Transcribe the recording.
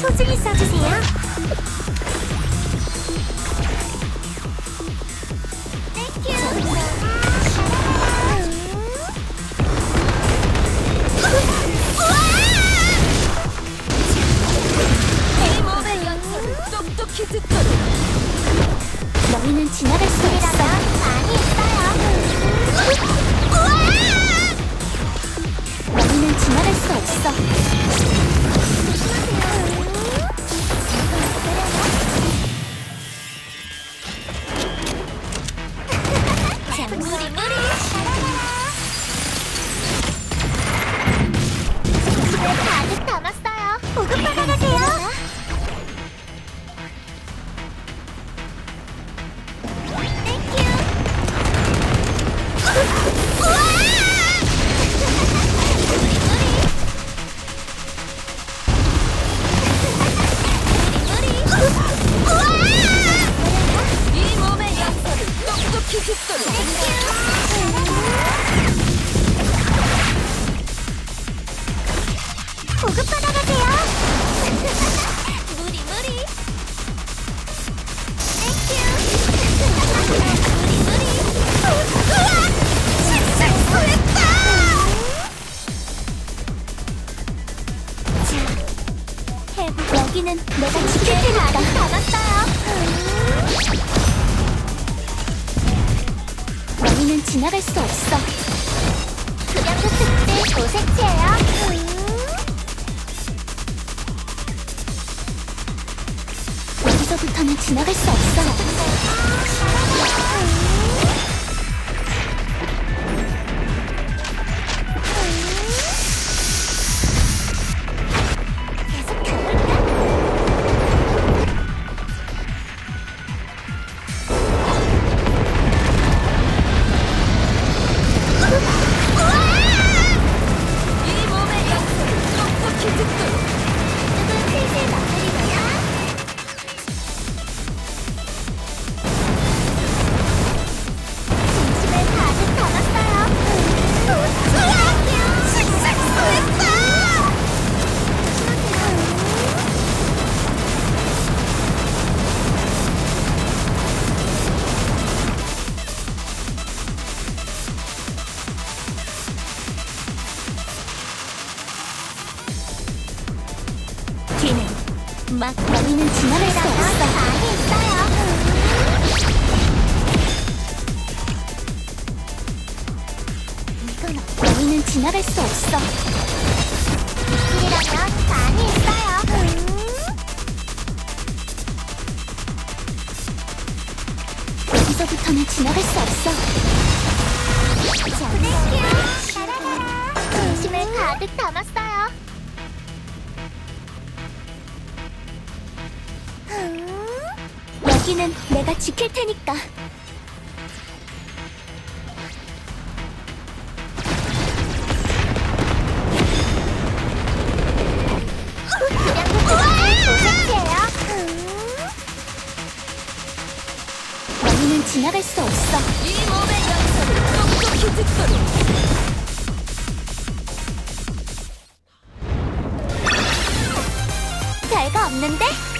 소중히 써주세요. 너희는 지나갈 수 없어. 많이 있어요. 너희는 지나갈 수 없어. 자, 무리 무리. 집에 가득 담았어요. 보급 받아가 보급 받아가세요. 무리 무리. 여기는 내가 지킬 테니까. 받았어요. 너희는 지나갈 수 없어. 그냥도 특제 도색체예요. 여기서부터는 지나갈 수 없어. 막 너희는 지나갈 수 없어. 이건 없- 너희는 지나갈 수 없어. 길이라면 많이 있어요. 여기서부터는 지나갈 수 없어. 자, 땡큐. 진심을 가득 담았어 여기는 내가 지킬 테니까. 너희는 지나갈 수 없어. 이 몸의 연설을 똑똑히 듣도록 별거 없는데?